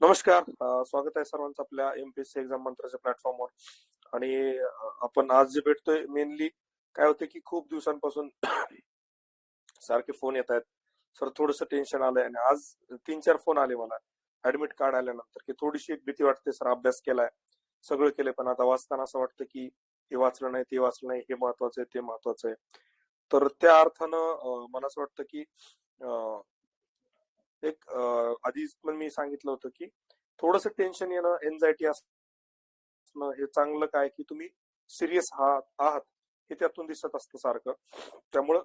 नमस्कार स्वागत आहे सर्वांचं आपल्या एमपीएससी एक्झाम मंत्राच्या प्लॅटफॉर्मवर आणि आपण आज जे भेटतोय मेनली काय होते की खूप दिवसांपासून सारखे फोन येत आहेत. सर थोडस टेन्शन आलंय आणि आज तीन चार फोन आले मला. ऍडमिट कार्ड आल्यानंतर की थोडीशी एक भीती वाटते सर अभ्यास केलाय सगळं केलंय पण आता वाचताना असं वाटतं की हे वाचलं नाही ते वाचलं नाही हे महत्वाचं आहे ते महत्वाचं आहे. तर त्या अर्थानं मला असं वाटतं की एक आधीच पण मी सांगितलं होतं की थोडस टेन्शन येणं एन्झायटी असणं हे चांगलं काय की तुम्ही सिरियस आहात हे त्यातून दिसत असतं सारखं. त्यामुळं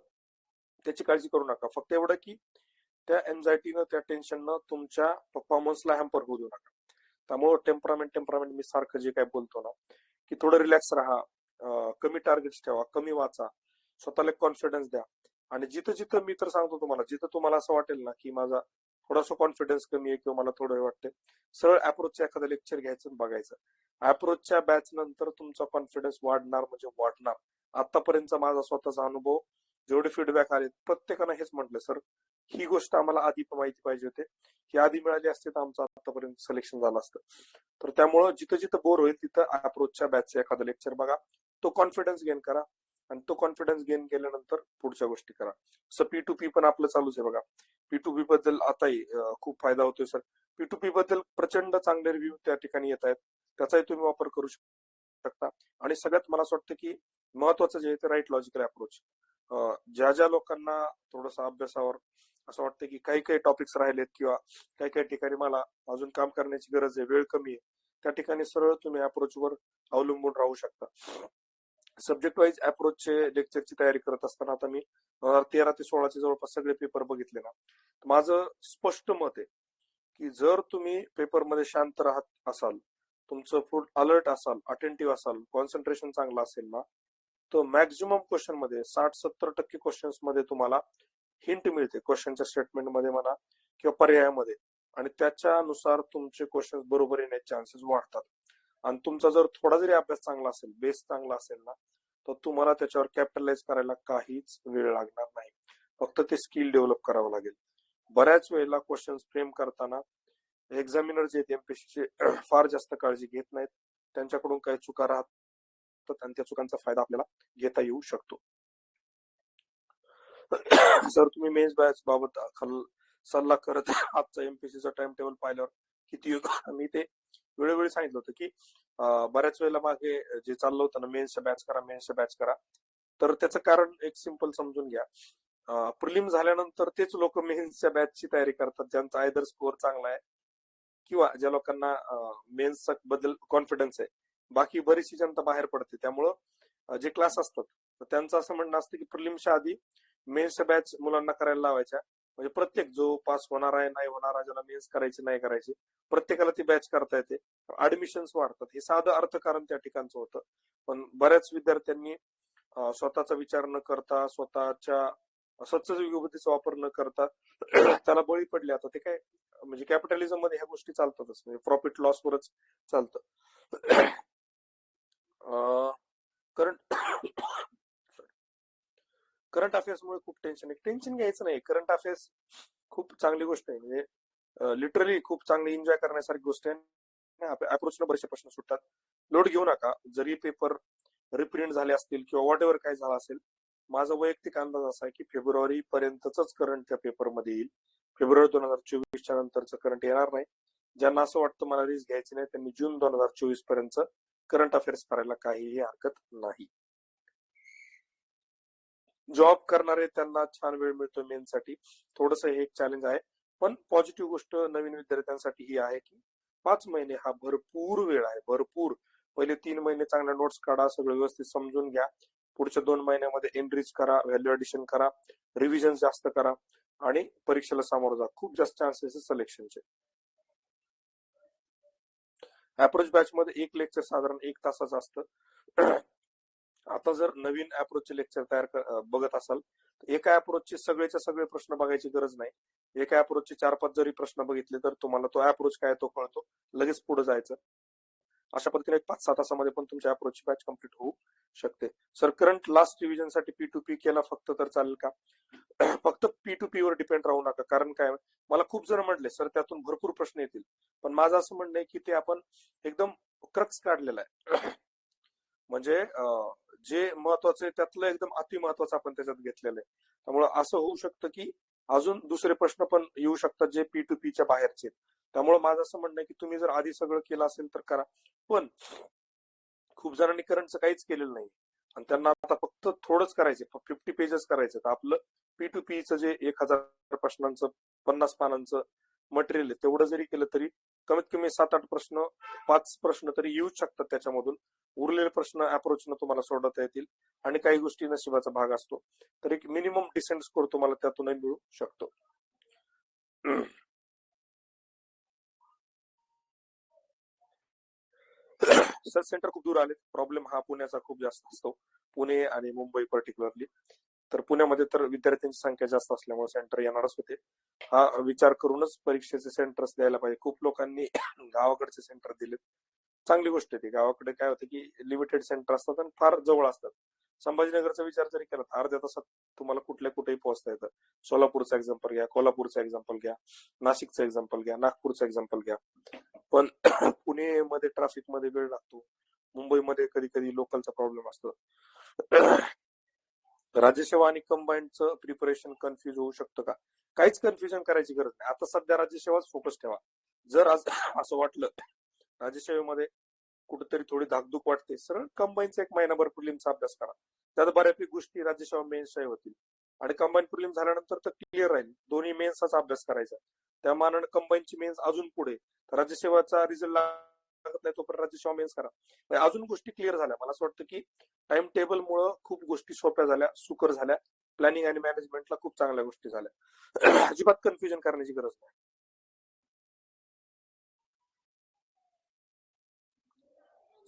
त्याची काळजी करू नका. फक्त एवढं की त्या एन्झायटीनं त्या टेन्शननं तुमच्या परफॉर्मन्सला हॅम्पर होऊ देऊ नका. त्यामुळं टेम्परामेंट टेम्परामेंट मी सारखं जे काय बोलतो ना की थोडं रिलॅक्स राहा कमी टार्गेट्स ठेवा कमी वाचा स्वतःला कॉन्फिडन्स द्या. आणि जिथं जिथं मी तर सांगतो तुम्हाला जिथं तुम्हाला असं वाटेल ना की माझा थोडासा कॉन्फिडन्स कमी आहे किंवा मला थोडं वाटतंय. सरळ अप्रोचचं एखादं लेक्चर घ्यायचं आणि बघायचं. अप्रोचच्या बॅच नंतर तुमचा कॉन्फिडन्स वाढणार म्हणजे वाढणार. आतापर्यंतचा माझा स्वतःचा अनुभव जेवढे फीडबॅक आले प्रत्येकानं हेच म्हटलं सर ही गोष्ट आम्हाला आधी माहिती पाहिजे होते. ही आधी मिळाली असते तर आमचं आतापर्यंत सिलेक्शन झालं असतं. तर त्यामुळं जिथं जिथं बोर होईल तिथं अप्रोचच्या बॅचचं एखादं लेक्चर बघा. तो कॉन्फिडन्स गेन करा आणि तो कॉन्फिडन्स गेन केल्यानंतर पुढच्या गोष्टी करा. सो पी टू पी पण आपलं चालूच आहे बघा. पी टू पी बद्दल आताही खूप फायदा होतोय सर. पी टू पी बद्दल प्रचंड चांगले रिव्ह्यू त्या ठिकाणी येत आहेत. त्याचाही तुम्ही वापर करू शकता. आणि सगळ्यात मला असं वाटतं की महत्वाचं जे आहे ते राईट लॉजिकल अप्रोच ज्या ज्या लोकांना थोडासा अभ्यासावर असं वाटतं की काही काही टॉपिक्स राहिलेत किंवा काही काही ठिकाणी मला अजून काम करण्याची गरज आहे वेळ कमी आहे त्या ठिकाणी सरळ तुम्ही अप्रोचवर अवलंबून राहू शकता. सब्जेक्ट वाईज अप्रोचचे लेक्चरची तयारी करत असताना आता मी तेरा ते सोळाचे जवळपास सगळे पेपर बघितले ना. माझं स्पष्ट मत आहे की जर तुम्ही पेपरमध्ये शांत राहत असाल तुमचं फुल अलर्ट असाल अटेंटिव्ह असाल कॉन्सन्ट्रेशन चांगलं असेल ना तर मॅक्झिमम क्वेश्चनमध्ये साठ सत्तर टक्के क्वेश्चन्समध्ये तुम्हाला हिंट मिळते. क्वेश्चनच्या स्टेटमेंटमध्ये म्हणा किंवा पर्यायामध्ये. आणि त्याच्यानुसार तुमचे क्वेश्चन बरोबर येण्याचे चान्सेस वाढतात. आणि तुमचा जर थोडा जरी अभ्यास चांगला असेल बेस चांगला असेल ना तर तुम्हाला त्याच्यावर कॅपिटलाइज करायला काहीच वेळ लागणार नाही. फक्त ते स्किल डेव्हलप करावं लागेल. बऱ्याच वेळेला क्वेश्चन फ्रेम करताना एक्झामिनर जे एमपीसीचे फार जास्त काळजी घेत नाहीत. त्यांच्याकडून काही चुका राहतात आणि त्या चुकांचा फायदा आपल्याला घेता येऊ शकतो. सर तुम्ही मेन्स बॅच बाबत सल्ला करत आजचा एमपीसीचा टाइम टेबल पाहिल्यावर किती युग मी ते वेळोवेळी सांगितलं होतं की बऱ्याच वेळेला मागे जे चाललं होतं ना मेन्सच्या बॅच करा मेन्सच्या बॅच करा. तर त्याचं कारण एक सिंपल समजून घ्या. प्रिलिम झाल्यानंतर तेच लोक मेन्सच्या बॅचची तयारी करतात ज्यांचा आयदर स्कोअर चांगला आहे किंवा ज्या लोकांना मेन्सचा बद्दल कॉन्फिडन्स आहे. बाकी बरीचशी जनता बाहेर पडते. त्यामुळं जे क्लास असतात त्यांचं असं म्हणणं असतं की प्रिलिमच्या आधी मेन्सच्या बॅच मुलांना करायला लावायच्या. म्हणजे प्रत्येक जो पास होणार आहे नाही होणार आहे ज्याला मेन्स करायची नाही करायची प्रत्येकाला ती बॅच करता येते. ऍडमिशन्स वाढतात. हे साधं अर्थकारण त्या ठिकाणचं होतं. पण बऱ्याच विद्यार्थ्यांनी स्वतःचा विचार न करता स्वतःच्या सत्सर्ग वापर न करता त्याला बळी पडले. आता ते काय म्हणजे कॅपिटलिझममध्ये ह्या गोष्टी चालतातच. म्हणजे प्रॉफिट लॉस वरच चालतं. करंट करंट अफेअर्समुळे खूप टेन्शन आहे. टेन्शन घ्यायचं नाही. करंट अफेअर्स खूप चांगली गोष्ट आहे. म्हणजे लिटरली खूप चांगली एन्जॉय करण्यासारखी गोष्ट आहे. अप्रोचला बरेचसे प्रश्न सुटतात. लोड घेऊ नका. जरी पेपर रिप्रिंट झाले असतील किंवा वॉट एव्हर काय झालं असेल माझा वैयक्तिक अंदाज असा आहे की फेब्रुवारी पर्यंतच करंट त्या पेपरमध्ये येईल. फेब्रुवारी दोन हजार चोवीसच्या नंतरचं करंट येणार नाही. ज्यांना असं वाटतं मला रिस्क घ्यायची नाही त्यांनी जून दोन हजार चोवीसपर्यंत करंट अफेअर्स करायला काहीही हरकत नाही. जॉब करणारे त्यांना छान वेळ मिळतो मेनसाठी थोडस हे एक चॅलेंज आहे. पण पॉझिटिव्ह गोष्ट नवीन विद्यार्थ्यांसाठी ही आहे की पाच महिने हा भरपूर वेळ आहे. भरपूर. पहिले तीन महिने चांगल्या नोट्स काढा सगळं व्यवस्थित समजून घ्या. पुढच्या दोन महिन्यामध्ये एनरिच करा व्हॅल्यू ऍडिशन करा रिव्हिजन जास्त करा आणि परीक्षेला सामोरं जा. खूप जास्त चान्सेस सिलेक्शनचे अप्रोच बॅच मध्ये एक लेक्चर साधारण एक तासाचं असतं. आता जर नवीन अप्रोचचे लेक्चर तयार बघत असाल तर एका अप्रोचचे सगळेच्या सगळे प्रश्न बघायची गरज नाही. एका अप्रोचचे चार पाच जरी प्रश्न बघितले तर तुम्हाला तो अप्रोच काय तो कळतो. लगेच पुढे जायचं. अशा पद्धतीने पाच सहा तासामध्ये पण तुमच्या अप्रोचची बॅच कंप्लीट होऊ शकते. सर करंट लास्ट रिव्हिजनसाठी पी टू पी केला फक्त तर चालेल का? फक्त पी टू पी वर डिपेंड राहू नका. कारण काय? मला खूप जण म्हटले सर त्यातून भरपूर प्रश्न येतील. पण माझं असं म्हणणं आहे की ते आपण एकदम क्रक्स काढलेला आहे. म्हणजे जे महत्वाचं आहे त्यातलं एकदम अति महत्वाचं आपण त्याच्यात घेतलेलं आहे. त्यामुळे असं होऊ शकतं की अजून दुसरे प्रश्न पण येऊ शकतात जे पी टू पीच्या बाहेरचे आहेत. त्यामुळे माझं असं म्हणणं आहे की तुम्ही जर आधी सगळं केलं असेल तर करा. पण खूप जणांनी करंटचं काहीच केलेलं नाही आणि त्यांना आता फक्त थोडंच करायचे फिफ्टी पेजेस करायचे तर आपलं पी टू पीचं जे एक हजार प्रश्नांचं पन्नास पानांचं मटेरियल आहे तेवढं जरी केलं तरी कमीत कमी सात आठ प्रश्न पाच प्रश्न तरी येऊच शकतात त्याच्यामधून. उरलेले प्रश्न अप्रोचनं तुम्हाला सोडवता येतील आणि काही गोष्टी नशिबाचा भाग असतो. तर एक मिनिमम डिसेंट स्कोर तुम्हाला त्यातूनही मिळू शकतो. सर सेंटर खूप दूर आले प्रॉब्लेम हा पुण्याचा खूप जास्त असतो. पुणे आणि मुंबई पर्टिक्युलरली तर पुण्यामध्ये तर विद्यार्थ्यांची संख्या जास्त असल्यामुळे सेंटर येणारच होते. हा विचार करूनच परीक्षेचे सेंटर्स द्यायला पाहिजे. खूप लोकांनी गावाकडचे सेंटर दिलेत. चांगली गोष्ट आहे ती. गावाकडे काय होतं की लिमिटेड सेंटर असतात आणि फार जवळ असतात. संभाजीनगरचा विचार जरी केला तर अर्ध्या तासात तुम्हाला कुठल्या कुठेही पोहोचता येतं. सोलापूरचा एक्झाम्पल घ्या कोल्हापूरचा एक्झाम्पल घ्या नाशिकचं एक्झाम्पल घ्या नागपूरचं एक्झाम्पल घ्या. पण पुणे मध्ये ट्रॅफिकमध्ये वेळ लागतो. मुंबईमध्ये कधी कधी लोकलचा प्रॉब्लेम असतो. राज्यसेवा आणि कंबाईंडचं प्रिपरेशन कन्फ्युज होऊ शकतं का? काहीच कन्फ्युजन करायची गरज नाही. आता सध्या राज्यसेवाच फोकस ठेवा. जर आज असं वाटलं राज्यसेवेमध्ये कुठेतरी थोडी धाकधूक वाटते. सरळ कंबाईनचा एक महिनाभर प्रिलिमचा अभ्यास करा. त्यात बऱ्यापैकी गोष्टी राज्यसेवा मेन्सच्याही होतील. आणि कंबाईन प्रिलिम झाल्यानंतर तर क्लिअर राहील. दोन्ही मेन्सचा अभ्यास करायचा. त्या मानाने कंबाईनची मेन्स अजून पुढे. तर राज्यसेवाचा रिझल्ट लागत नाही तोपर्यंत राज्यसेवा मेन्स करा. म्हणजे अजून गोष्टी क्लिअर झाल्या. मला असं वाटतं की टाइम टेबल मुळे खूप गोष्टी सोप्या झाल्या सुकर झाल्या. प्लॅनिंग आणि मॅनेजमेंटला खूप चांगल्या गोष्टी झाल्या. अजिबात कन्फ्युजन करण्याची गरज नाही.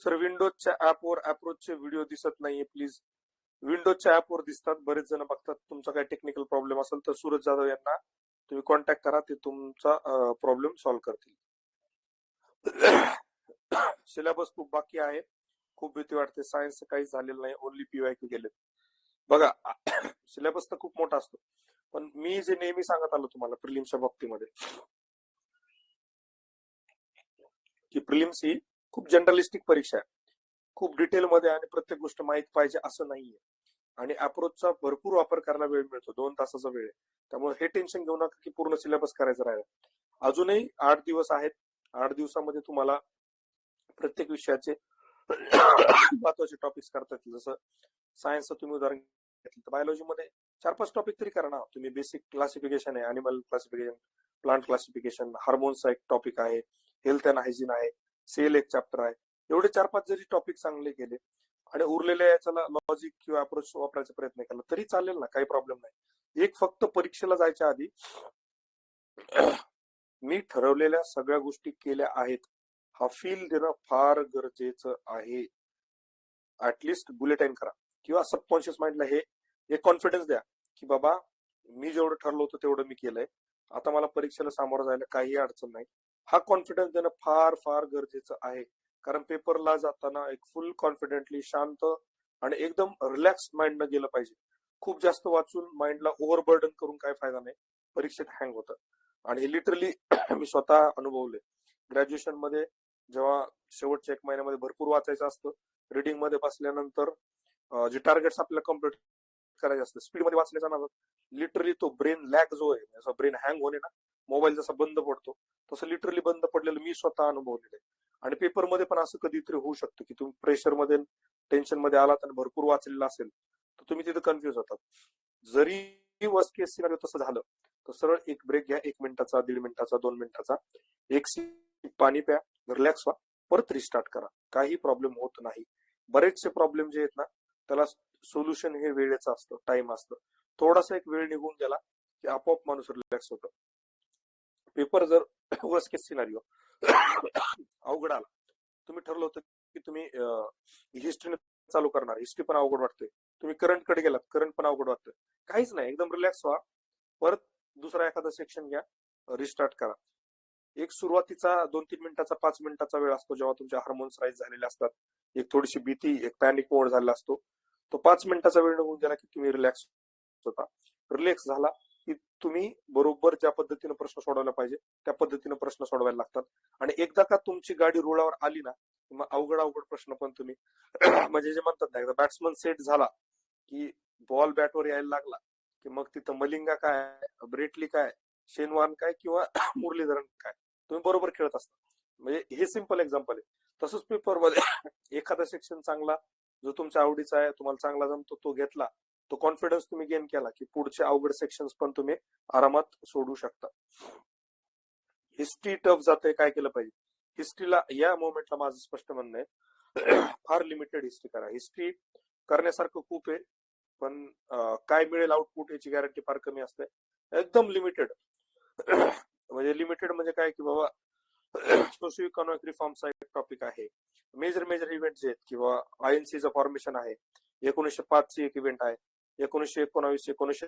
सर विंडोजच्या ऍपवर अप्रोचचे व्हिडिओ दिसत नाहीये प्लीज विंडोजच्या ऍपवर दिसतात बरेच जण बघतात. तुमचा काही टेक्निकल प्रॉब्लेम असेल तर सूरज जाधव यांना तुम्ही कॉन्टॅक्ट करा ते तुमचा प्रॉब्लेम सॉल्व्ह करतील. सिलेबस खूप बाकी आहे. खूप भीती वाटते. सायन्स काही झालेलं नाही. ओनली पीवाय क्यू गेले बघा सिलेबस तर खूप मोठा असतो. पण मी जे नेहमी सांगत आलो तुम्हाला प्रिलिम्सच्या बाबतीमध्ये की प्रिलिम्स ही खूप जनरलिस्टिक परीक्षा आहे. खूप डिटेल मध्ये आणि प्रत्येक गोष्ट माहीत पाहिजे असं नाहीये. आणि अप्रोचचा भरपूर वापर करायला वेळ मिळतो. दोन तासाचा वेळ त्यामुळे हे टेन्शन घेऊ नका की पूर्ण सिलेबस करायचं राहिला. अजूनही आठ दिवस आहेत. आठ दिवसामध्ये तुम्हाला प्रत्येक विषयाचे महत्त्वाचे टॉपिक्स करता येतील. जसं सायन्सचं तुम्ही उदाहरण घेतलं तर बायोलॉजीमध्ये चार पाच टॉपिक तरी करा ना. तुम्ही बेसिक क्लासिफिकेशन आहे अॅनिमल क्लासिफिकेशन प्लांट क्लासिफिकेशन हार्मोन्सचा एक टॉपिक आहे हेल्थ अँड हायजीन आहे. सेल एक चॅप्टर आहे. एवढे चार पाच जरी टॉपिक चांगले केले आणि उरलेल्या याच्याला लॉजिक किंवा अप्रोच वापरायचा प्रयत्न केला तरी चालेल ना काही प्रॉब्लेम नाही. एक फक्त परीक्षेला जायच्या आधी मी ठरवलेल्या सगळ्या गोष्टी केल्या आहेत. हा फील देणं फार गरजेचं आहे. ऍटलिस्ट बुलेटाईन करा. किंवा सबकॉन्शियस माइंडला हे एक कॉन्फिडन्स द्या की बाबा मी जेवढं ठरलो होतं तेवढं मी केलंय. आता मला परीक्षेला सामोरं जायला काही अडचण नाही. हा कॉन्फिडन्स देणं फार फार गरजेचं आहे. कारण पेपरला जाताना एक फुल कॉन्फिडेंटली शांत आणि एकदम रिलॅक्स माइंड न गेलं पाहिजे. खूप जास्त वाचून माइंडला ओव्हरबर्डन करून काय फायदा नाही. परीक्षेत हँग होतं. आणि हे लिटरली मी स्वतः अनुभवले ग्रॅज्युएशनमध्ये जेव्हा शेवटच्या एक महिन्यामध्ये भरपूर वाचायचं असतं रिडिंगमध्ये बसल्यानंतर जे टार्गेट्स आपल्याला कंप्लीट करायचे असतं स्पीडमध्ये वाचण्याचा लिटरली तो ब्रेन लॅक जो आहे म्हणजे ब्रेन हँग होणे ना मोबाईल जसा बंद पडतो तसं लिटरली बंद पडलेलं मी स्वतः अनुभवलेलं आहे. आणि पेपरमध्ये पण असं कधीतरी होऊ शकतं की तुम्ही प्रेशरमध्ये टेन्शनमध्ये आलात आणि भरपूर वाचलेलं असेल तर तुम्ही तिथे कन्फ्युज होतात. जरी वर्स्ट केस सिनारिओ तसं झालं तर सरळ एक ब्रेक घ्या एक मिनिटाचा दीड मिनिटाचा दोन मिनिटाचा. एक सी पाणी प्या रिलॅक्स व्हा परत रिस्टार्ट करा. काही प्रॉब्लेम होत नाही. बरेचसे प्रॉब्लेम जे आहेत ना त्याला सोल्युशन हे वेळेचं असतं टाइम असतं. थोडासा एक वेळ निघून गेला की आपोआप माणूस रिलॅक्स होतं. पेपर जर वर्स्ट केस सिनारिओ अवघड आला तुम्ही ठरलं होतं की तुम्ही हिस्ट्रीने चालू करणार. हिस्ट्री पण अवघड वाटते तुम्ही करंटकडे गेलात करंट पण अवघड वाटतोय. काहीच नाही एकदम रिलॅक्स व्हा. परत दुसरा एखादा सेक्शन घ्या रिस्टार्ट करा. एक सुरुवातीचा दोन तीन मिनिटाचा पाच मिनिटाचा वेळ असतो जेव्हा तुमच्या हार्मोन्स राईज झालेले असतात. एक थोडीशी भीती एक पॅनिक मोड झालेला असतो. तो पाच मिनिटाचा वेळ निघून गेला की तुम्ही रिलॅक्स होता. रिलॅक्स झाला तुम्ही बरोबर ज्या पद्धतीने प्रश्न सोडवायला पाहिजे त्या पद्धतीने प्रश्न सोडवायला लागतात. आणि एकदा का तुमची गाडी रुळावर आली ना मग अवघड अवघड प्रश्न पण तुम्ही म्हणजे जे म्हणतात ना एकदा बॅट्समन सेट झाला की बॉल बॅटवर यायला लागला की मग तिथं मलिंगा काय ब्रेटली काय शेनवान काय किंवा मुरलीधरन काय तुम्ही बरोबर खेळत असता. म्हणजे हे सिंपल एक्झाम्पल आहे. तसंच पेपरमध्ये एखादा सेक्शन चांगला जो तुमच्या आवडीचा आहे तुम्हाला चांगला जमतो तो घेतला. तो कॉन्फिडन्स तुम्ही गेन केला की पुढचे अवघड सेक्शन पण तुम्ही आरामात सोडू शकता. हिस्ट्री टफ जाते काय केलं पाहिजे? हिस्ट्रीला या मोमेंटला माझं स्पष्ट म्हणणं आहे. फार लिमिटेड हिस्ट्री करा. हिस्ट्री करण्यासारखं खूप आहे पण काय मिळेल आउटपुट याची गॅरंटी फार कमी असते. एकदम लिमिटेड म्हणजे लिमिटेड म्हणजे काय की बाबा सोशिओ इकॉनॉमिक रिफॉर्मचा एक टॉपिक आहे. मेजर मेजर इव्हेंट जे आहेत किंवा आयएनसीचं फॉर्मेशन आहे. एकोणीसशे पाच ची एक इव्हेंट आहे. एकोणीसशे एकोणावीस एकोणीसशे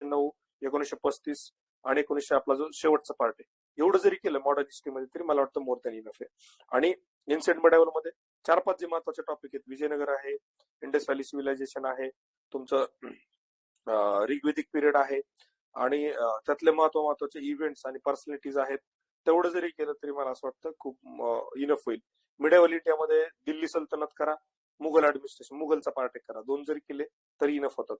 नऊ एकोणीसशे पस्तीस आणि एकोणीसशे आपला जो शेवटचा पार्ट आहे. एवढं जरी केलं मॉडर्न हिस्ट्रीमध्ये तरी मला वाटतं मोर दॅन इनफ आहे. आणि इन्सेंट मेडावलमध्ये चार पाच जे महत्त्वाचे टॉपिक आहेत विजयनगर आहे इंडस व्हॅली सिव्हिलायझेशन आहे तुमचं ऋग्वेदिक पिरियड आहे आणि त्यातले महत्त्व महत्त्वाचे इव्हेंट्स आणि पर्सनॅलिटीज आहेत. तेवढं जरी केलं तरी मला असं वाटतं खूप इनफ होईल. मिडेवल इंडियामध्ये दिल्ली सल्तनत करा मुघल ऍडमिनिस्ट्रेशन मुघलचा पार्ट करा. दोन जरी केले तरी इनफ होतात.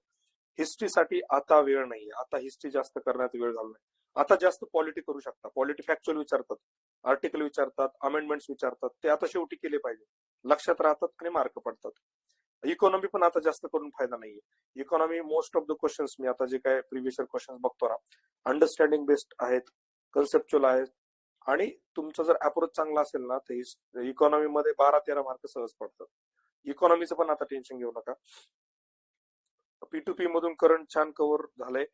हिस्ट्रीसाठी आता वेळ नाही आता हिस्ट्री जास्त करण्यात वेळ घालू नये. आता जास्त पॉलिटी करू शकता. पॉलिटी फॅक्च्युअल विचारतात. आर्टिकल विचारतात. अमेंडमेंट्स विचारतात. ते आता शेवटी केले पाहिजे. लक्षात राहतात आणि मार्क पडतात. इकॉनॉमी पण आता जास्त करून फायदा नाहीये. Economy most of the questions मी आता जे काय प्रिव्हियस क्वेश्चन बघतो ना अंडरस्टँडिंग बेस्ड आहेत कन्सेप्च्युअल आहेत. आणि तुमचा जर अप्रोच चांगला असेल ना तर इकॉनॉमी मध्ये बारा तेरा मार्क सहज पडतात. इकॉनॉमीचं पण आता टेन्शन घेऊ नका. पी टू पी मधून करंट छान कव्हर झालंय.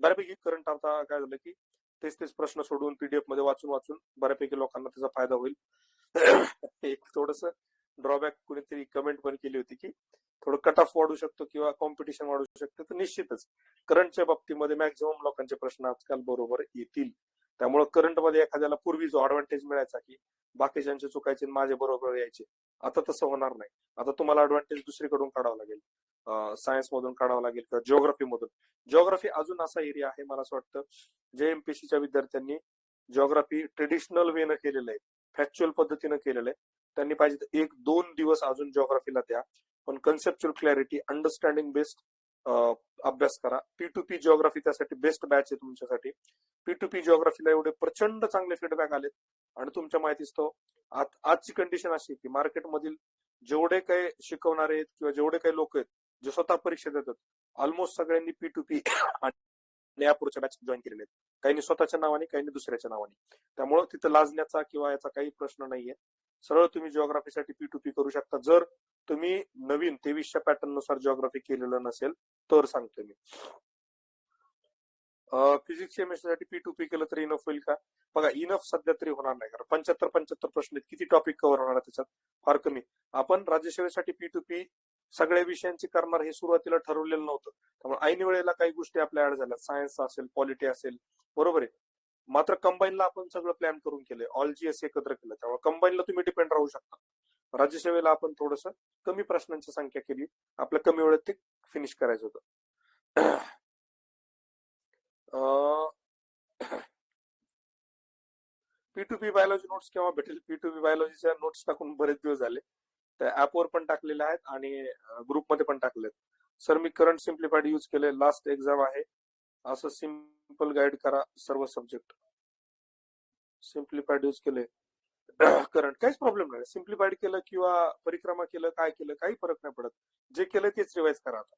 बऱ्यापैकी करंट आता काय झालं की तेच तेच प्रश्न सोडून पीडीएफमध्ये वाचून वाचून बऱ्यापैकी लोकांना त्याचा फायदा होईल. एक थोडस ड्रॉबॅक कुणीतरी कमेंट पण केली होती की थोडं कट ऑफ वाढू शकतो किंवा कॉम्पिटिशन वाढू शकते तर निश्चितच करंटच्या बाबतीमध्ये मॅक्झिमम लोकांचे प्रश्न आजकाल बरोबर येतील. त्यामुळे करंटमध्ये एखाद्याला पूर्वी जो ऍडव्हान्टेज मिळायचा की बाकीच्यांचे चुकायचे आणि माझे बरोबर यायचे आता तसं होणार नाही. आता तुम्हाला ऍडव्हान्टेज दुसरीकडून काढावं लागेल. सायन्स मधून काढावं लागेल किंवा जिओग्राफी मधून. जिओग्राफी अजून असा एरिया आहे मला असं वाटतं जे एमपीसीच्या विद्यार्थ्यांनी जिओग्राफी ट्रेडिशनल वेनं केलेलं आहे फॅक्च्युअल पद्धतीनं केलेलं आहे. त्यांनी पाहिजे एक दोन दिवस अजून जिओग्राफीला द्या. पण कन्सेप्च्युअल क्लॅरिटी अंडरस्टँडिंग बेस्ड अभ्यास करा. पी टू पी जिओग्राफी त्यासाठी बेस्ट बॅच आहे तुमच्यासाठी. पी टू पी जिओग्राफीला एवढे प्रचंड चांगले फीडबॅक आलेत. आणि तुमच्या माहितीच तो आज आजची कंडिशन अशी की मार्केटमधील जेवढे काही शिकवणारे आहेत किंवा जेवढे काही लोक आहेत जे स्वतः परीक्षा देतात ऑलमोस्ट सगळ्यांनी पी टू पी आणि यापूर्वीच्या बॅच जॉईन केलेले आहेत. काहींनी स्वतःच्या नावाने काहींनी दुसऱ्याच्या नावाने. त्यामुळे तिथं लाजण्याचा किंवा याचा काही प्रश्न नाहीये. सरळ तुम्ही जिओग्राफीसाठी पी टू पी करू शकता. जर तुम्ही नवीन तेवीसच्या पॅटर्ननुसार जिओग्राफी केलेलं नसेल तर सांगतो मी. फिजिक्स केमिस्ट्रीसाठी पी टू पी केलं तरी इनफ होईल का? बघा इनफ सध्या तरी होणार नाही. कारण पंच्याहत्तर पंच्याहत्तर प्रश्न आहेत. किती टॉपिक कव्हर होणार त्याच्यात? फार कमी. आपण राज्यसेवेसाठी पी टू पी सगळ्या विषयांची करणार हे सुरुवातीला ठरवलेलं नव्हतं. त्यामुळे ऐन वेळेला काही गोष्टी आपल्या ऍड झाल्या. सायन्स असेल पॉलिटी असेल. बरोबर आहे. मात्र कंबाईनला आपण सगळं प्लॅन करून केलंय. ऑल जीएस एकत्र केलं. त्यामुळे कंबाईनला तुम्ही डिपेंड राहू शकता. राज्यसेवेला आपण थोडस कमी प्रश्नांची संख्या केली. आपल्या कमी वेळेत ते फिनिश करायचं होतं. P to P biology notes केव्हा भेटेल? पी टू पी बायोलॉजीच्या नोट्स टाकून बरेच दिवस झाले. त्या ऍपवर पण टाकलेले आहेत आणि ग्रुपमध्ये पण टाकलेत सर मी करंट सिम्प्लिफाईड यूज केले लास्ट एक्झाम आहे. असं सिंपल गाईड करा सर्व सब्जेक्ट सिम्प्लिफाईड यूज केले. करंट. काहीच प्रॉब्लेम नाही. सिम्प्लिफाईड केलं किंवा परिक्रमा केलं काय केलं काही फरक नाही पडत. जे केलं तेच रिवाइज करा आता.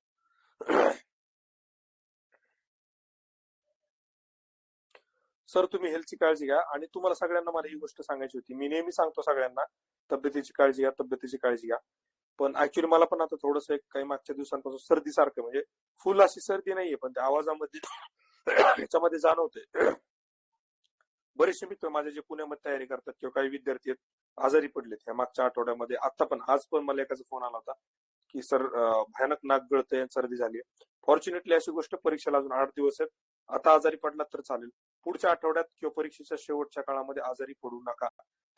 सर तुम्ही हेल्थची काळजी घ्या. आणि तुम्हाला सगळ्यांना मला ही गोष्ट सांगायची होती. मी नेहमी सांगतो सगळ्यांना तब्येतीची काळजी घ्या तब्येतीची काळजी घ्या. पण ऍक्च्युली मला पण आता थोडस एक काही मागच्या दिवसांपासून सर्दी सारखं म्हणजे फुल अशी सर्दी नाहीये पण त्या आवाजामध्ये याच्यामध्ये जाणवते. बरेचसे मित्र माझे जे पुण्यामध्ये तयारी करतात किंवा काही विद्यार्थी आहेत आजारी पडलेत ह्या मागच्या आठवड्यामध्ये. आता पण आज पण मला एकाचा फोन आला होता की सर भयानक नाक गळतंय सर्दी झाली फॉर्च्युनेटली अशी गोष्ट परीक्षेला अजून आठ दिवस आहेत. आता आजारी पडला तर चालेल. पुढच्या आठवड्यात किंवा परीक्षेच्या शेवटच्या काळामध्ये आजारी पडू नका.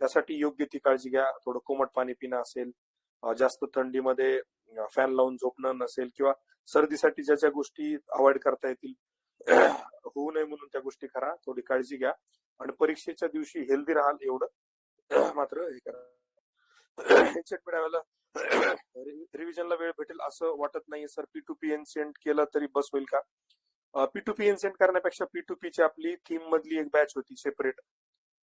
त्यासाठी योग्य ती काळजी घ्या. थोडं कोमट पाणी पिणं असेल जास्त थंडीमध्ये फॅन लावून झोपणं नसेल किंवा सर्दीसाठी ज्या ज्या गोष्टी अवॉइड करता येतील होऊ नये म्हणून त्या गोष्टी करा. थोडी काळजी घ्या. आणि परीक्षेच्या दिवशी हेल्दी राहाल एवढं मात्र हे करा. मिळायला रिव्हिजनला वेळ भेटेल असं वाटत नाही sir P to P ancient केलं तरी बस होईल का? पी टू पी एनसेंट करण्यापेक्षा पी टू पी ची आपली थीम मधली एक बॅच होती सेपरेट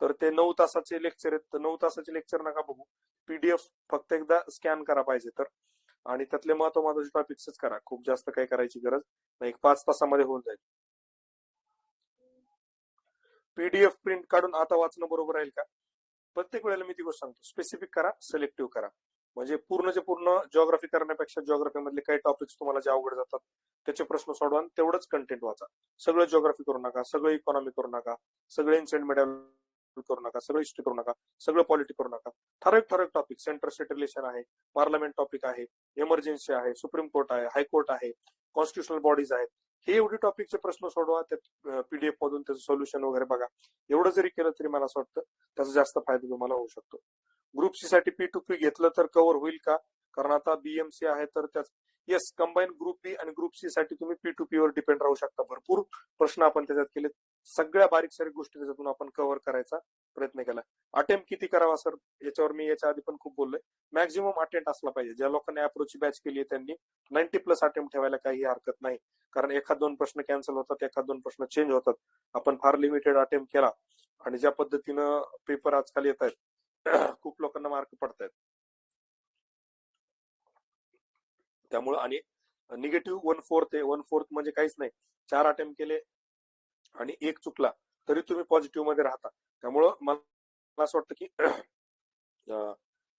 तर ते नऊ तासाचे लेक्चर आहेत. तर नऊ तासाचे लेक्चर नका बघू. पीडीएफ फक्त एकदा स्कॅन करा पाहिजे तर. आणि त्यातले महत्त्व महत्त्वाचे टॉपिक्सच करा. खूप जास्त काही करायची गरज नाही. एक पाच तासामध्ये होऊन जाईल. पीडीएफ प्रिंट काढून आता वाचणं बरोबर राहील का? प्रत्येक वेळेला मी ती गोष्ट सांगतो. स्पेसिफिक करा सिलेक्टिव्ह करा. म्हणजे पूर्णचे पूर्ण जिओग्राफी करण्यापेक्षा जिओग्राफी मधले काही टॉपिक्स तुम्हाला जे अवघड जातात त्याचे प्रश्न सोडवा तेवढंच कंटेंट वाचा. सगळं जिओग्राफी करू नका सगळं इकॉनॉमी करू नका सगळे इन्सेंट मीडिया करू नका सगळं हिस्ट्री करू नका सगळं पॉलिटी करू नका. ठराविक ठराविक टॉपिक सेंटर स्टेट रिलेशन आहे पार्लमेंट टॉपिक आहे इमर्जन्सी आहे सुप्रीम कोर्ट आहे हायकोर्ट आहे कॉन्स्टिट्युशनल बॉडीज आहेत. हे एवढे टॉपिकचे प्रश्न सोडवा त्यात पीडीएफ मधून त्याचं सोल्युशन वगैरे बघा. एवढं जरी केलं तरी मला असं वाटतं त्याचा जास्त फायदा तुम्हाला होऊ शकतो. ग्रुप सी साठी पी टू पी घेतलं तर कव्हर होईल का? कारण आता बीएमसी आहे तर त्याच येस कंबाईन ग्रुप बी आणि ग्रुप सी साठी तुम्ही पी टू पी वर डिपेंड राहू शकता. भरपूर प्रश्न आपण त्याच्यात केले सगळ्या बारीक सारीक गोष्टी त्याच्यातून आपण कव्हर करायचा प्रयत्न केला. अटेम्प्ट किती करावा सर याच्यावर मी याच्या आधी पण खूप बोललोय. मॅक्झिमम अटेम्प्ट असला पाहिजे. ज्या लोकांनी अप्रोच बॅच केली आहे त्यांनी नाईन्टी प्लस अटेम्प्ट ठेवायला काही हरकत नाही. कारण एखाद दोन प्रश्न कॅन्सल होतात एखाद दोन प्रश्न चेंज होतात. आपण फार लिमिटेड अटेम्प्ट केला आणि ज्या पद्धतीनं पेपर आजकाल येत आहेत खूप लोकांना मार्क पडत आहेत आणि निगेटिव्ह वन फोर्थ आहे. वन फोर्थ म्हणजे काहीच नाही. चार अटेम्प्ट केले आणि एक चुकला तरी तुम्ही पॉझिटिव्हमध्ये राहता. त्यामुळं मला असं वाटतं की अं,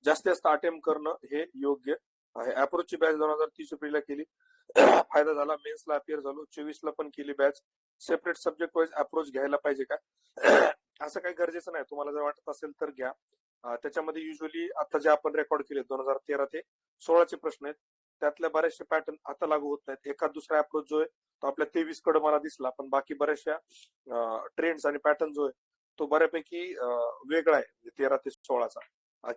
जास्तीत जास्त अटेम्प्ट करणं हे योग्य आहे. अप्रोचची बॅच दोन हजार तीस एप्रिलला केली. फायदा झाला मेन्सला अपियर झालो. चोवीस ला पण केली batch separate subject wise approach घ्यायला पाहिजे का? असं काही गरजेचं नाही. तुम्हाला जर वाटत असेल तर घ्या. त्याच्यामध्ये युजली आता जे आपण रेकॉर्ड केले दोन हजार तेरा ते सोळाचे प्रश्न आहेत. त्यातल्या बऱ्याचशा पॅटर्न आता लागू होत नाहीत. एखाद दुसरा अप्रोच जो आहे तो आपल्या तेवीसकडे मला दिसला पण बाकी बऱ्याचशा ट्रेंड्स आणि पॅटर्न जो आहे तो बऱ्यापैकी वेगळा आहे म्हणजे तेरा ते सोळाचा.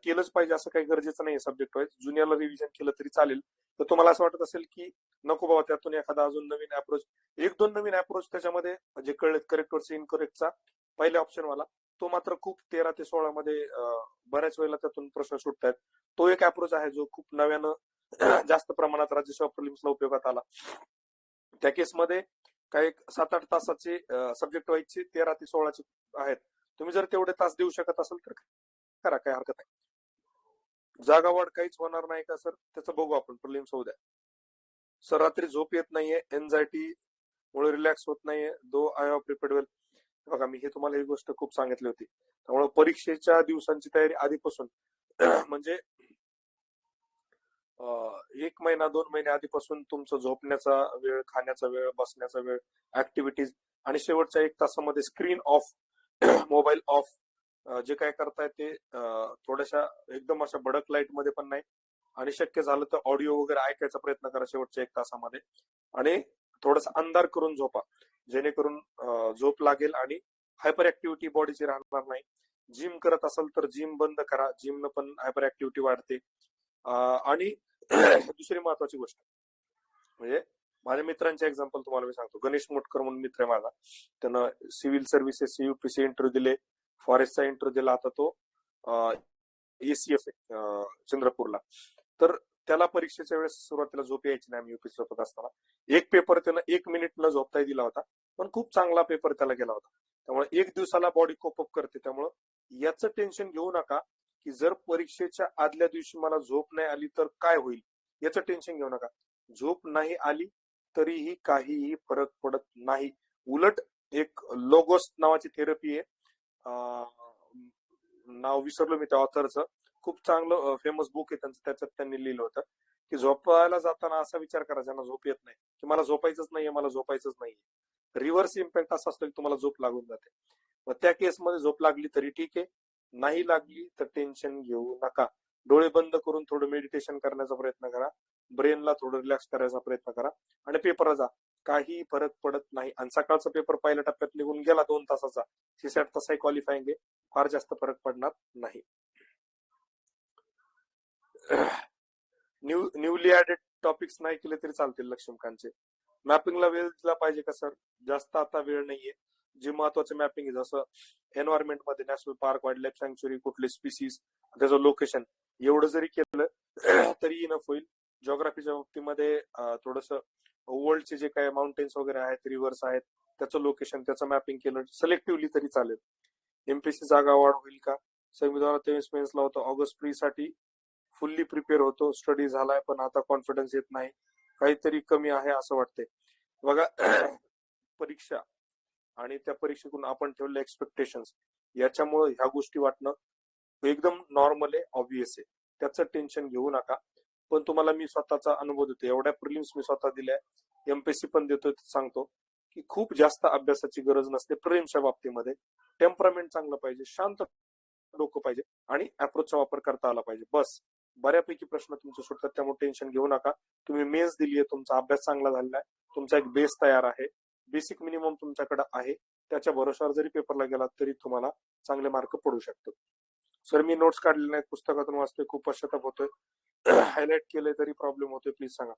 केलंच पाहिजे असं काही गरजेचं नाही सब्जेक्ट वाईज ज्युनियरला रिव्हिजन केलं तरी चालेल. तर तुम्हाला असं वाटत असेल की नको बाबा त्यातून एखादा अजून नवीन अप्रोच एक दोन नवीन अप्रोच त्याच्यामध्ये जे कळलेत करेक्ट वरचे इनकरेक्टचा पहिल्या ऑप्शन वाला तो मात्र खूप तेरा ते सोळा मध्ये बऱ्याच वेळेला त्यातून प्रश्न सुटतात तो एक अप्रोच आहे जो खूप नव्यानं जास्त प्रमाणात राज्यसेवा प्रिलिम्सला उपयोगात आला. त्या केसमध्ये काही सात आठ तासाचे सब्जेक्ट वाईजचे तेरा ते सोळाचे आहेत. तुम्ही जर तेवढे तास देऊ शकत असाल तर करा काही हरकत नाही. जागा वाढ काहीच होणार नाही का सर? त्याचं बघू आपण प्रिलिम्स होऊ द्या. सर रात्री झोप येत नाहीये एन्झायटी मुळे रिलॅक्स होत नाहीये though I have prepared well बघा मी हे तुम्हाला ही गोष्ट खूप सांगितली होती. त्यामुळे परीक्षेच्या दिवसांची तयारी आधीपासून म्हणजे एक महिना दोन महिने आधीपासून तुमचं झोपण्याचा वेळ खाण्याचा वेळ बसण्याचा वेळ ऍक्टिव्हिटीज आणि शेवटच्या एक तासामध्ये स्क्रीन ऑफ मोबाईल ऑफ जे काय करताय ते थोड्याशा एकदम अशा भडक लाइटमध्ये पण नाही. आणि शक्य झालं तर ऑडिओ वगैरे ऐकायचा प्रयत्न करा शेवटच्या एक तासामध्ये. आणि थोडासा अंधार करून झोपा. जेणेकरून झोप लागेल आणि हायपर ऍक्टिव्हिटी बॉडीची राहणार नाही. जिम करत असाल तर जिम बंद करा. जिमनं पण हायपर ऍक्टिव्हिटी वाढते. आणि दुसरी महत्वाची गोष्ट म्हणजे माझ्या मित्रांचे एक्झाम्पल तुम्हाला मी सांगतो. गणेश मोटकर म्हणून मित्र आहे माझा. त्यानं सिव्हिल सर्व्हिसेस युपीसी इंटरव्ह्यू दिले. फॉरेस्टचा इंटरव्ह्यू दिला आता तो एसीएफ आहे चंद्रपूरला. तर त्याला परीक्षेच्या वेळेस सुरुवातीला झोप यायची नाही आम्ही युपीसी सोबत असताना. एक पेपर त्यानं एक मिनिट न झोपताही दिला होता पण खूप चांगला पेपर त्याला गेला होता. त्यामुळे एक दिवसाला बॉडी कोपअप करते. त्यामुळं याचं टेन्शन घेऊ नका. की जर परीक्षेच्या आदल्या दिवशी मला झोप नाही आली तर काय होईल? याचं टेन्शन घेऊ नका. झोप नाही आली तरीही काहीही फरक पडत नाही. उलट एक लोगोस नावाची थेरपी आहे. नाव विसरलो मी त्या ऑथरचं खूप चांगलं फेमस बुक आहे त्यांचं. त्याच्यात त्यांनी लिहिलं होतं की झोपायला जाताना असा विचार करा ज्यांना झोप येत नाही. की मला झोपायचंच नाहीये मला झोपायचंच नाहीये. रिव्हर्स इम्पॅक्ट असा असतो की तुम्हाला झोप लागून जाते. मग त्या केसमध्ये झोप लागली तरी ठीक आहे. नाही लागली तर टेन्शन घेऊ नका. डोळे बंद करून थोडं मेडिटेशन करण्याचा प्रयत्न करा. ब्रेनला थोडं रिलॅक्स करायचा प्रयत्न करा. आणि पेपरला जा. काही फरक पडत नाही. आणि सकाळचा पेपर पहिल्या टप्प्यात निघून गेला दोन तासाचा. सीसॅट तसाही क्वालिफाईंग आहे. फार जास्त फरक पडणार नाही. न्यू न्यूली ऍडेड टॉपिक्स नाही केले तरी चालतील लक्ष्मकांचे मॅपिंगला वेळ दिला पाहिजे का सर जास्त आता वेळ नाहीये. जे महत्त्वाचे मॅपिंग आहे जसं एन्व्हायरमेंटमध्ये national park wildlife sanctuary कुठले स्पीसीज त्याचं लोकेशन एवढं जरी केलं तरी इनफ होईल. जॉग्राफीच्या बाबतीमध्ये थोडस वर्ल्डचे जे काही माउंटेन्स वगैरे आहेत रिव्हर्स आहेत त्याचं लोकेशन त्याचं मॅपिंग केलं सिलेक्टिव्हली तरी चालेल. एमपीसी जागा वाढ होईल का? संविधानात तेवीस मेन्सला होतं. ऑगस्ट प्री साठी फुल्ली प्रिपेअर होतो. स्टडी झालाय पण आता कॉन्फिडन्स येत नाही. काहीतरी कमी आहे असं वाटतंय. बघा परीक्षा. आणि त्या परीक्षेतून आपण ठेवलेले एक्सपेक्टेशन याच्यामुळे ह्या गोष्टी वाटणं एकदम नॉर्मल आहे ऑब्विस आहे. त्याचं टेन्शन घेऊ नका. पण तुम्हाला मी स्वतःचा अनुभव देतो. एवढ्या प्रिलिम्स मी स्वतः दिल्या एमपीएससी पण देतोय सांगतो की खूप जास्त अभ्यासाची गरज नसते प्रिलिम्सच्या बाबतीमध्ये. टेम्परामेंट चांगलं पाहिजे शांत डोकं पाहिजे आणि अप्रोचचा वापर करता आला पाहिजे. बस. बऱ्यापैकी प्रश्न तुमचे सुटतात त्यामुळे टेन्शन घेऊ नका. तुम्ही मेन्स दिली आहे तुमचा अभ्यास चांगला झालेला आहे. तुमचा एक बेस तयार आहे. बेसिक मिनिमम तुमच्याकडे आहे. त्याच्या भरोशावर जरी पेपरला गेला तरी तुम्हाला चांगले मार्क पडू शकतात. सर मी नोट्स काढलेले नाहीत. पुस्तकातून वाचतोय. खूप पश्चाताप होतोय. हायलाइट केले तरी प्रॉब्लेम होतोय. प्लीज सांगा.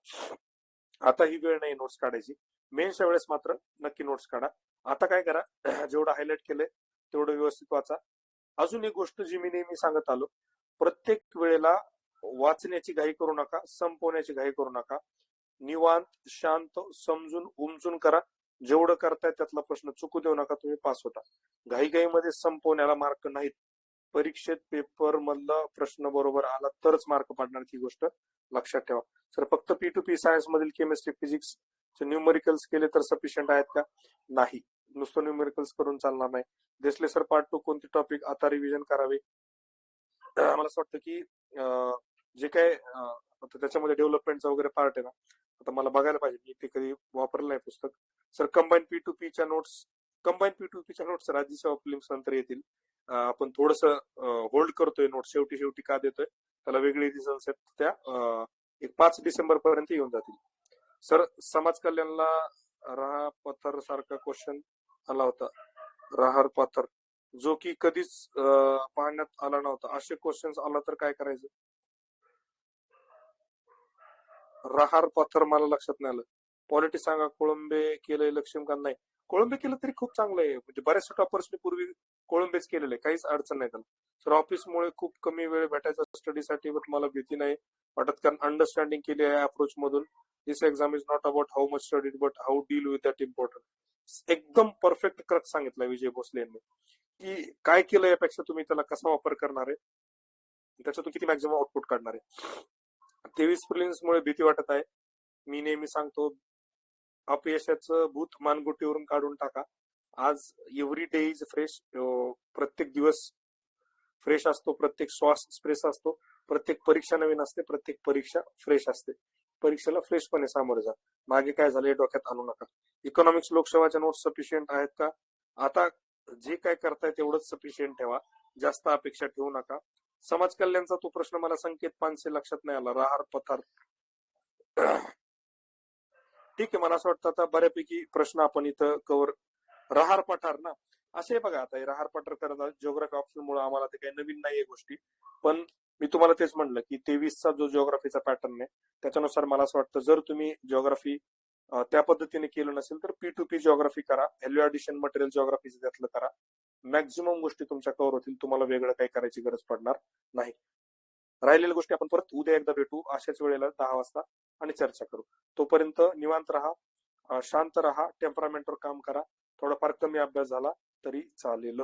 आता ही वेळ नाही नोट्स काढायची. मेन्सच्या वेळेस मात्र नक्की नोट्स काढा. आता काय करा? जेवढं हायलाइट केलंय तेवढं व्यवस्थित वाचा. अजून एक गोष्ट जी मी नेहमी सांगत आलो. प्रत्येक वेळेला वाचण्याची घाई करू नका. संपवण्याची घाई करू नका. निवांत शांत समजून उमजून करा. जेवढं करताय त्यातला प्रश्न चुकू देऊ नका तुम्ही पास होता. घाईघाईमध्ये संपवण्याला मार्क नाहीत. परीक्षेत पेपर मधला प्रश्न बरोबर आला तरच मार्क पडणार ही गोष्ट लक्षात ठेवा. सर फक्त पी टू पी सायन्स मधील केमिस्ट्री फिजिक्स न्यूमेरिकल्स केले तर सफिशियंट आहेत का? नाही. नुसतं न्यूमेरिकल्स करून चालणार नाही. देसले सर पार्ट टू कोणते टॉपिक आता रिव्हिजन करावे? मला असं वाटतं की जे काय त्याच्यामध्ये डेव्हलपमेंटचा वगैरे पार्ट आहे ना. आता मला बघायला पाहिजे. मी ते कधी वापरलं नाही पुस्तक. सर कंबाईन पी टू पीच्या नोट्स कंबाईन पी टू पीच्या नोट्स राज्यसेवा फिल्म्स नंतर येतील. आपण थोडस होल्ड करतोय नोट शेवटी शेवटी का देतोय? त्याला वेगळी रिझन्स आहेत. त्या एक पाच डिसेंबर पर्यंत येऊन जातील. सर समाज कल्याणला राहा पथर सारखा क्वेश्चन आला होता. राहर पथर. जो की कधीच पाहण्यात आला नव्हता. असे क्वेश्चन आला तर काय करायचं? राहार पथर मला लक्षात नाही आलं. पॉलिटी सांगा कोळंबे केलंय लक्ष्मीकांत नाही. कोळंबे केलं तरी खूप चांगलं आहे. म्हणजे बऱ्याचशा टॉपर्सनी पूर्वी कोळंबेच केलेले काहीच अडचण नाही त्याला. सर ऑफिसमुळे खूप कमी वेळ भेटायचा स्टडीसाठी बट मला भीती नाही. वाटत कारण अंडरस्टँडिंग केली आहे अप्रोच मधून. This exam is not about how much studied but how deal with that important एकदम परफेक्ट क्रक सांगितलं विजय भोसले यांनी की काय केलं यापेक्षा तुम्ही त्याला कसा वापर करणार आहे? त्याच्यातून किती मॅक्झिमम आउटपुट काढणार आहे? तेवीस प्रिलिम्स मुळे भीती वाटत आहे. मी नेहमी सांगतो अपयशाचं भूत मानगुटीवरून काढून टाका. आज एव्हरी डे इज फ्रेश प्रत्येक दिवस फ्रेश असतो प्रत्येक श्वास फ्रेश असतो प्रत्येक परीक्षा नवीन असते प्रत्येक परीक्षा फ्रेश असते. परीक्षेला फ्रेशपणे सामोरे जा. मागे काय झाले डोक्यात आणू नका. इकॉनॉमिक्स लोकसेवाच्या नोट्स सफिशियंट आहेत का? आता जे काय करताय तेवढंच सफिशियंट ठेवा. जास्त अपेक्षा ठेवू नका. समाज कल्याणचा तो प्रश्न मला संकेत पानसे लक्षात नाही आला. राहार पथार. ठीक आहे मला असं वाटतं आता बऱ्यापैकी प्रश्न आपण इथं कवर राहार पठार ना? असे बघा आता राहार पठार करत जिओग्राफी ऑप्शन मुळे आम्हाला ते काही नवीन नाहीये गोष्टी. पण मी तुम्हाला तेच म्हणलं की तेवीसचा जो जिओग्राफीचा पॅटर्न आहे त्याच्यानुसार मला असं वाटतं जर तुम्ही जिओग्राफी त्या पद्धतीने केलं नसेल तर पी टू पी जिओग्राफी करा. व्हॅल्यू ऍडिशन मटेरियल जिओग्राफीचं त्यातलं करा. मॅक्झिमम गोष्टी तुमच्या कव्हर होतील. तुम्हाला वेगळं काही करायची गरज पडणार नाही. राहिलेल्या गोष्टी आपण परत उद्या एकदा भेटू. अशाच वेळेला दहा वाजता आणि चर्चा करू. तोपर्यंत निवांत राहा शांत राहा टेम्परामेंटवर काम करा. थोडाफार कमी अभ्यास झाला तरी चालेल.